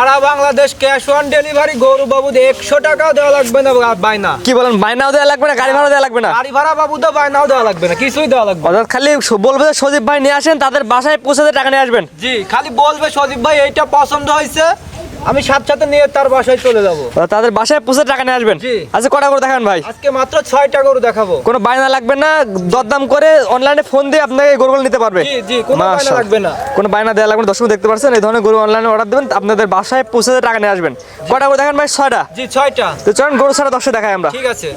Sara Bangladesh cash on delivery Gourab babu একশো টাকাও দেওয়া লাগবে না বাইনা কি বলেন বাইনাও দেওয়া লাগবে না গাড়ি ভাড়া দেওয়া লাগবে না? গাড়ি ভাড়া বাবু তো বাইনাও দেওয়া লাগবে না কিছুই দেওয়া লাগবে। অর্থাৎ খালি বলবে যে সজীব ভাই নিয়ে আসেন তাদের বাসায় পৌঁছাতে টাকা নিয়ে আসবেন। জি খালি বলবে সজীব ভাই এইটা পছন্দ হয়েছে আমি সাথে সাথে নিয়ে তার বাসায় চলে যাব। তাদের বাসায় পৌঁছে টাকা নিয়ে আসবেন? জি। আচ্ছা কটা করে দেখান ভাই? আজকে মাত্র ছয়টা গরু দেখাবো। কোনো বায়না লাগবে না? দরদাম করে অনলাইনে ফোন দিয়ে আপনাকে গরুগুলো নিতে পারবে? জি জি কোনো বাইনা লাগবে না। কোনো বায়না দেওয়া লাগবে না? দর্শক দেখতে পাচ্ছেন এই ধরনের গরু অনলাইনে অর্ডার দেবেন আপনাদের বাসায় পৌঁছে টাকা নিয়ে আসবেন। কটা করে দেখান ভাই? ছয়টা। জি ছয়টা। তো চলুন গরু ছাড়া দর্শক দেখাই আমরা। ঠিক আছে।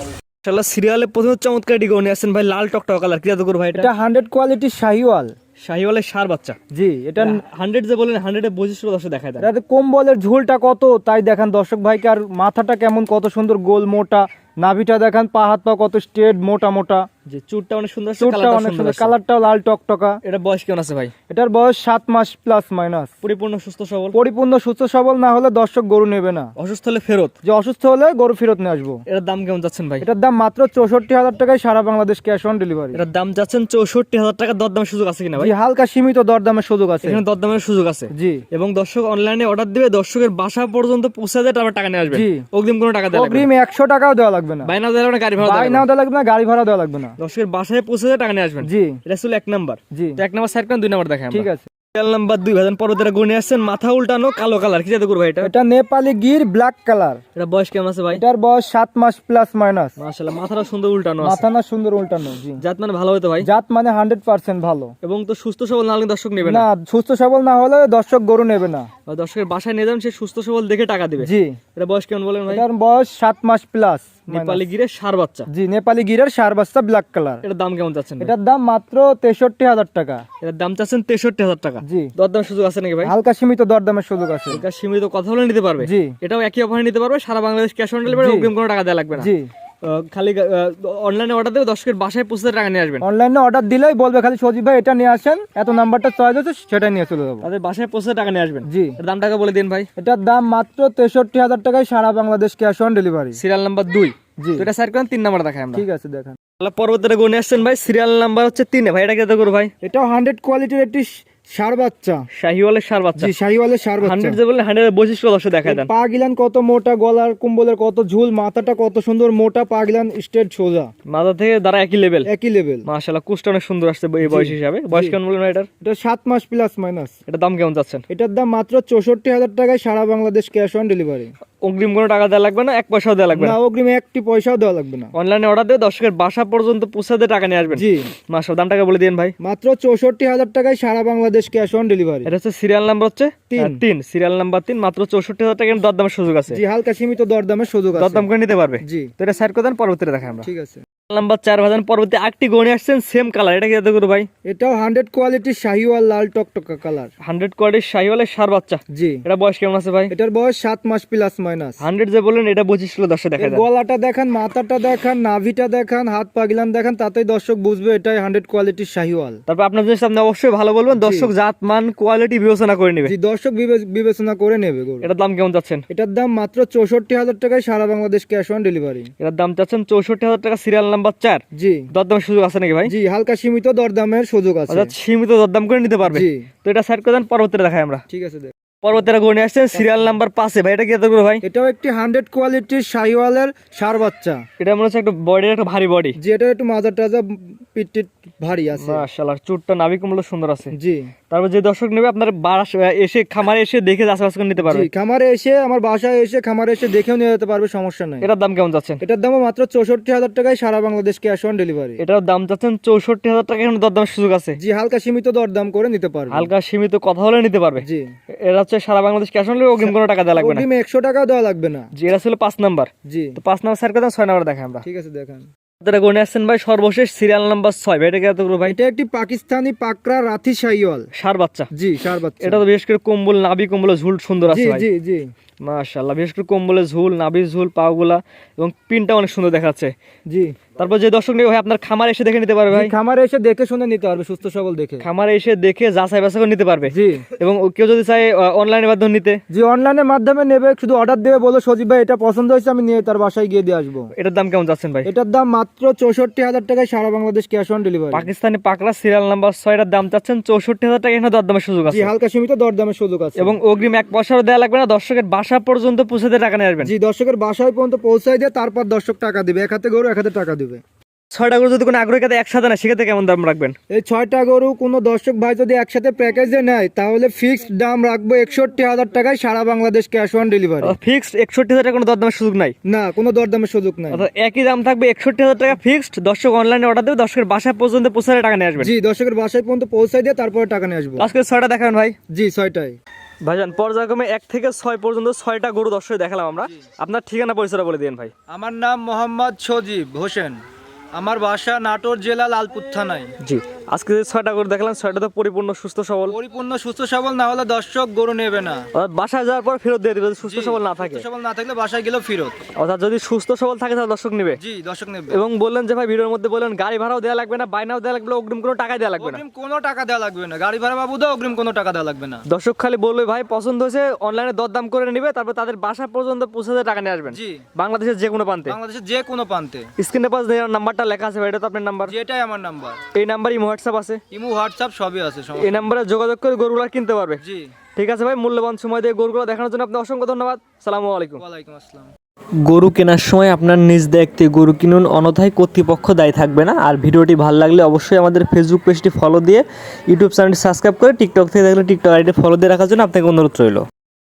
সিরিয়ালে প্রথমে চমৎকার গরু নিয়ে আসছেন ভাই লাল টকটক কালার কি জাদু ভাই এটা? এটা হান্ড্রেড কোয়ালিটি শাহিওয়াল। শাহিওয়ালের সার বাচ্চা। জি এটা হান্ড্রেড যে বলেন হান্ড্রেডের বৈশিষ্ট্য দর্শক দেখায় দেয় কম্বলের ঝোলটা কত তাই দেখান দর্শক ভাইকে আর মাথাটা কেমন কত সুন্দর গোল মোটা নাভিটা দেখান পা হাত পা কত স্ট্রেট মোটা মোটা। যে চুটটা অনেক সুন্দর কালারটাও অনেক সুন্দর কালারটাও লাল টকটকা। এটা বয়স কেমন আছে ভাই? এটার বয়স সাত মাস প্লাস মাইনাস পরিপূর্ণ সুস্থ সবল? পরিপূর্ণ সুস্থ সবল না হলে দর্শক গরু নেবে না। অসুস্থ হলে ফেরত? যে অসুস্থ হলে গরু ফেরত নিয়ে আসব। এটার দাম কেমন যাচ্ছেন ভাই? এটার দাম মাত্র চৌষট্টি হাজার টাকায় সারা বাংলাদেশ ক্যাশ অন ডেলিভারি এটার দাম যাচ্ছেন চৌষট্টি হাজার টাকা দরদামের সুযোগ আছে কিনা ভাই? হালকা সীমিত দরদামের সুযোগ আছে। এখানে দরদামের সুযোগ আছে। জি। এবং দর্শক অনলাইনে অর্ডার দিবে দর্শকের বাসা পর্যন্ত পৌঁছে দেয় তারপর টাকা নিয়ে আসবে। জি। অগ্রিম কোনো টাকা দেওয়া লাগবে অগ্রিম একশো টাকাও দেওয়া লাগবে না। বাইনা দেওয়া লাগবে না, গাড়ি ভাড়া। দেওয়া লাগবে না গাড়ি ভাড়া দেওয়া লাগবে না। দর্শকের বাসায় পৌঁছে দেয় টাকা নিয়ে আসবেন। জি। এটা ছিল এক নাম্বার। জি। তো এক নাম্বার সাইড করেন দুই নাম্বার দেখাই ঠিক আছে। তেল নাম্বার দুই ভাজন পর্বতের গুণে আসছেন মাথা উল্টানো কালো কালার। কি জাদু করব এটা? এটা নেপালি গির ব্ল্যাক কালার। এটা বয়স কেমন আছে ভাই? এটার বয়স সাত মাস প্লাস মাইনাস মাশাআল্লাহ মাথাটা সুন্দর উল্টানো আছে। মাথা সুন্দর উল্টানো জি। জাত মানে ভালো ভাই? জাত মানে হান্ড্রেড পার্সেন্ট ভালো। এবং তো সুস্থ সবল না হলে দর্শক নেবে না? না সুস্থ সবল না হলে দর্শক গরু নেবে না। দর্শকের বাসায় নিয়ে যাবেন সে সুস্থ সবল দেখে টাকা দিবে। জি। এটা বয়স কেমন বলেন ভাই? এটার বয়স সাত মাস প্লাস নেপালি গিরের সার বাচ্চা। জি নেপালি গিরের সার বাচ্চা ব্ল্যাক কালার এটার দাম কেমন চাচ্ছেন এটার দাম মাত্র তেষট্টি হাজার টাকা। এটার দাম চাচ্ছেন তেষট্টি হাজার টাকা। জি। দরদাম সুযোগ আছে নাকি ভাই? হালকা সীমিত দরদামের সুযোগ আছে। হালকা সীমিত কথা বলে নিতে পারবে। জি। এটাও একই অফারে নিতে পারবে সারা বাংলাদেশ ক্যাশ অন ডেলিভারি। অগ্রিম কোনো টাকা দেওয়া লাগবে না। জি। খালি অনলাইনে অর্ডার দেবে দর্শকের বাসায় পৌঁছে টাকা নিয়ে আসবেন। অনলাইনে অর্ডার দিলেই বলবে খালি সজীব ভাই এটা নিয়ে আসেন এত নাম্বারটা চয়েস হচ্ছে সেটাই নিয়ে চলে যাব। তাদের বাসায় পৌঁছে টাকা নিয়ে আসবেন। জি। দাম টাকা বলে দিন ভাই। এটার দাম মাত্র তেষট্টি হাজার টাকায় সারা Bangladesh cash on delivery serial number দুই। জি। এটা সাইড করেন তিন নাম্বার আমরা। ঠিক আছে দেখেন। পরবর্তীতে গুনে আসছেন ভাই সিরিয়াল নাম্বার হচ্ছে তিনে। ভাই এটা কেটে করো ভাই? এটাও হান্ড্রেড কোয়ালিটির একটি বাচ্চা। শাহিওয়ালের বাচ্চা। জি শাহিওয়ালের সার বাচ্চা। হান্ড্রেড যে বললে হান্ড্রেড বৈশিষ্ট্য দর্শক দেখায় দেন। পা গিলান কত মোটা গলার কুম্বলের কত ঝুল মাথাটা কত সুন্দর মোটা পা গিলান স্ট্রেট সোজা। মাথা থেকে দ্বারা একই লেভেল একই লেভেল মাশাআল্লাহ কুষ্টা অনেক সুন্দর আসছে এই বয়স হিসাবে। বয়স কেমন বললেন এটার? এটা সাত মাস প্লাস মাইনাস দাম কেমন যাচ্ছেন এটার দাম মাত্র চৌষট্টি হাজার টাকায় সারা বাংলাদেশ ক্যাশ অন ডেলিভারি অগ্রিম কোনো টাকা দেওয়া লাগবে না এক পয়সাও দেওয়া লাগবে না। অগ্রিম একটি পয়সাও দেওয়া লাগবে না। অনলাইনে অর্ডার দিয়ে দর্শকের বাসা পর্যন্ত পৌঁছাতে টাকা নিয়ে আসবেন। জি। দাম টাকা বলে দিন ভাই। মাত্র চৌষট্টি হাজার টাকায় সারা বাংলাদেশ ক্যাশ অন ডেলিভারি এটা হচ্ছে সিরিয়াল নাম্বার হচ্ছে? তিন। তিন। সিরিয়াল নাম্বার তিন মাত্র চৌষট্টি হাজার টাকা দরদামের সুযোগ আছে। জি হালকা সীমিত দরদামের সুযোগ আছে। দরদাম করে নিতে পারবে। জি। তো এটা সাইড করে দেন পরবর্তীতে দেখা আমরা। ঠিক আছে। নাম্বার চার ভাজন পরবর্তী আটটি গণে আসছেন সেম কালার এটা কি করব ভাই? এটাও হান্ড্রেড কোয়ালিটির শাহিওয়াল লাল টকটকা কালার হান্ড্রেড কোয়ার্ডের শাহিওয়ালের সার বাচ্চা। জি। এটা বয়স কেমন আছে ভাই? এটার বয়স সাত মাস প্লাস মাইনাস হান্ড্রেড যে বললেন এটা বৈশিষ্ট্য দর্শক দেখা যায় গলাটা দেখান মাথাটা দেখান নাভিটা দেখান হাত পাগিলান দেখান তাতেই দর্শক বুঝবে এটাই হান্ড্রেড কোয়ালিটির শাহিওয়াল। তারপর আপনার জিনিস আপনি অবশ্যই ভালো বলবেন। দর্শক জাত মান কোয়ালিটি বিবেচনা করে নেবে। জি দর্শক বিবেচনা করে নেবে এটার দাম কেমন যাচ্ছেন? এটার দাম মাত্র চৌষট্টি হাজার টাকায় সারা বাংলাদেশ ক্যাশ অন ডেলিভারি এটার দাম চাচ্ছেন চৌষট্টি হাজার টাকা সিরিয়াল নাম্বার চার জি। দরদামের সুযোগ আছে নাকি ভাই? জি হালকা সীমিত দরদামের সুযোগ আছে। অর্থাৎ সীমিত দরদাম করে নিতে পারবে। তো এটা সাইড করে দেন পরবর্তীতে দেখাই আমরা। ঠিক আছে দেখ। পরবর্তীতে আসছেন সিরিয়াল নাম্বার পাঁচে। ভাই এটা কি এত ভাই? এটাও একটি হান্ড্রেড কোয়ালিটির শাহিওয়ালের সার বাচ্চা। এটা মনে হচ্ছে একটা বডির একটা ভারী বডি যে এটা একটু মাজার টাজা পিট টিট ভারী আছে। মাশাআল্লাহ চুটটা নাভি কমলো সুন্দর আছে। জি। তারপর যে দর্শক নেবে আপনার বাস এসে খামারে এসে দেখে আশেপাশে করে নিতে পারবে। খামারে এসে আমার বাসায় এসে খামারে এসে দেখেও নিয়ে যেতে পারবে সমস্যা নাই। এটার দাম কেমন যাচ্ছেন? এটার দামও মাত্র চৌষট্টি হাজার টাকায় সারা বাংলাদেশ ক্যাশ অন ডেলিভারি। এটার দাম চাচ্ছেন চৌষট্টি হাজার টাকা এখন সুযোগ আছে। জি হালকা সীমিত দরদাম করে নিতে পারবে। হালকা সীমিত কথা হলে নিতে পারবে। জি। এটা হচ্ছে সারা বাংলাদেশ ক্যাশ অন অগ্রিম কোনো টাকা দেওয়া লাগবে না। অগ্রিম একশো টাকাও দেওয়া লাগবে না। জি এটা ছিল পাঁচ নাম্বার। জি। তো পাঁচ নাম্বার স্যার কথা ছয় নাম্বার দেখাই আমরা। ঠিক আছে দেখান। আসছেন ভাই সর্বশেষ সিরিয়াল নাম্বার ছয়। ভাই এটা ভাই? একটি পাকিস্তানি পাকড়া রাথি সার বাচ্চা। জি সার বাচ্চা। এটা তো বিশেষ করে কম্বল নাবি কম্বল ঝুল সুন্দর আছে ভাই। জি জি। মাশাআল্লাহ বিশেষ করে কম্বলের ঝুল নাভির ঝুল পাগুলা এবং পিনটা অনেক সুন্দর দেখাচ্ছে। জি। তারপর যে দর্শক নেই ভাই আপনার খামার এসে দেখে নিতে পারবে ভাই? খামারে এসে দেখে শুনে নিতে পারবে সুস্থ সবল দেখে। খামারে এসে দেখে যাচাই বাছাই করে নিতে পারবে। জি। এবং কেউ যদি চায় অনলাইনের মাধ্যমে নিতে? জি অনলাইনের মাধ্যমে নেবে শুধু অর্ডার দেবে বলো সজীব ভাই এটা পছন্দ হয়েছে আমি নিয়ে তার বাসায় গিয়ে দিয়ে আসব। এটার দাম কেমন যাচ্ছেন ভাই? এটার দাম মাত্র চৌষট্টি হাজার টাকায় সারা Bangladesh cash on delivery Pakistani pakora serial number ছয়টার দাম চাচ্ছেন চৌষট্টি হাজার টাকা এখানে দরদামের সুযোগ আছে। হালকা সীমিত দরদামের সুযোগ আছে। এবং অগ্রিম এক পয়সারও দেওয়া লাগবে না দর্শকের বাসা পর্যন্ত পৌঁছে দিয়ে টাকা নিয়ে আসবেন? জি দর্শকের বাসায় পর্যন্ত পৌঁছায় দিয়ে তারপর দর্শক টাকা দিবে। এক হাতে গরু এক হাতে টাকা দিবে। ছয়টা গরু যদি কোনো আগ্রহী কাতে একসাথে না সেক্ষেত্রে কেমন দাম রাখবেন? এই ছয়টা গরু কোনো দর্শক ভাই যদি একসাথে প্যাকেজে নেয় তাহলে ফিক্সড দাম রাখব একষট্টি হাজার টাকায় সারা Bangladesh cash on delivery fixed একষট্টি হাজার টাকা কোনো দরদামের সুযোগ নাই? না কোনো দরদামের সুযোগ নাই। একই দাম থাকবে একষট্টি হাজার টাকা ফিক্সড দর্শক অনলাইনে অর্ডার দেবে দর্শকের বাসা পর্যন্ত পৌঁছে টাকা নিয়ে আসবেন। জি দর্শকের বাসায় পর্যন্ত পৌঁছায় দিয়ে তারপরে টাকা নিয়ে আসব। আজকে ছয়টা দেখাবেন ভাই। জি ছয়টাই ভাইজান পর্যায়ক্রমে এক থেকে ছয় পর্যন্ত ছয়টা গরু দর্শক দেখালাম আমরা। আপনার ঠিকানা পরিচয়টা বলে দিন ভাই। আমার নাম মোহাম্মদ সজীব হোসেন। আমার বাসা নাটোর জেলা লালপুর থানায়। জি। আজকে যে ছয়টা গরু দেখালাম ছয়টা তো পরিপূর্ণ সুস্থ সবল। পরিপূর্ণ সুস্থ সবল না হলে দর্শক গরু নেবে না। বাসায় যাওয়ার পর ফেরত দিয়ে দিবে সুস্থ সবল না থাকে। সবল না থাকলে বাসায় গেলেও ফেরত। অর্থাৎ যদি সুস্থ সবল থাকে তাহলে দর্শক নেবে। জি দর্শক নেবে। এবং বললেন যে ভাই ভিডিওর মধ্যে বললেন গাড়ি ভাড়াও দেওয়া লাগবে না বাইনাও দেওয়া লাগবে না, অগ্রিম কোনো টাকা দেওয়া লাগবে না। অগ্রিম কোনো টাকা দেওয়া লাগবে না। গাড়ি ভাড়া বাবু দাও অগ্রিম কোনো টাকা দেওয়া লাগবে না। দর্শক খালি বলবে ভাই পছন্দ হয়েছে অনলাইনে দরদাম করে নেবে তারপর তাদের বাসা পর্যন্ত পৌঁছে দিয়ে টাকা নিয়ে আসবেন। জি। বাংলাদেশের যে কোনো প্রান্তে। বাংলাদেশের যে কোনো প্রান্তে। স্ক্রিনে পাশ নাম্বারটা লেখা আছে ভাই এটা তো আপনার নাম্বার। যেটাই আমার নাম্বার। এই নাম্বারই হোয়াটসঅ্যাপ আছে? ইমু হোয়াটসঅ্যাপ সবই আছে এই নাম্বারে যোগাযোগ করে গরুগুলো কিনতে পারবে? জি। ঠিক আছে ভাই মূল্যবান সময় দিয়ে গরুগুলো দেখানোর জন্য আপনি অসংখ্য ধন্যবাদ। সালামু আলাইকুম। ওয়ালাইকুম আসসালাম। গরু কেনার সময় আপনার নিজ দেখতে গরু কিনুন অনথায় কর্তৃপক্ষ দায়ী থাকবে না। আর ভিডিওটি ভালো লাগলে অবশ্যই আমাদের ফেসবুক পেজটি ফলো দিয়ে ইউটিউব চ্যানেলটি সাবস্ক্রাইব করে টিকটক থেকে দেখলে টিকটক আইডি ফলো দিয়ে রাখার জন্য আপনাকে অনুরোধ রইল।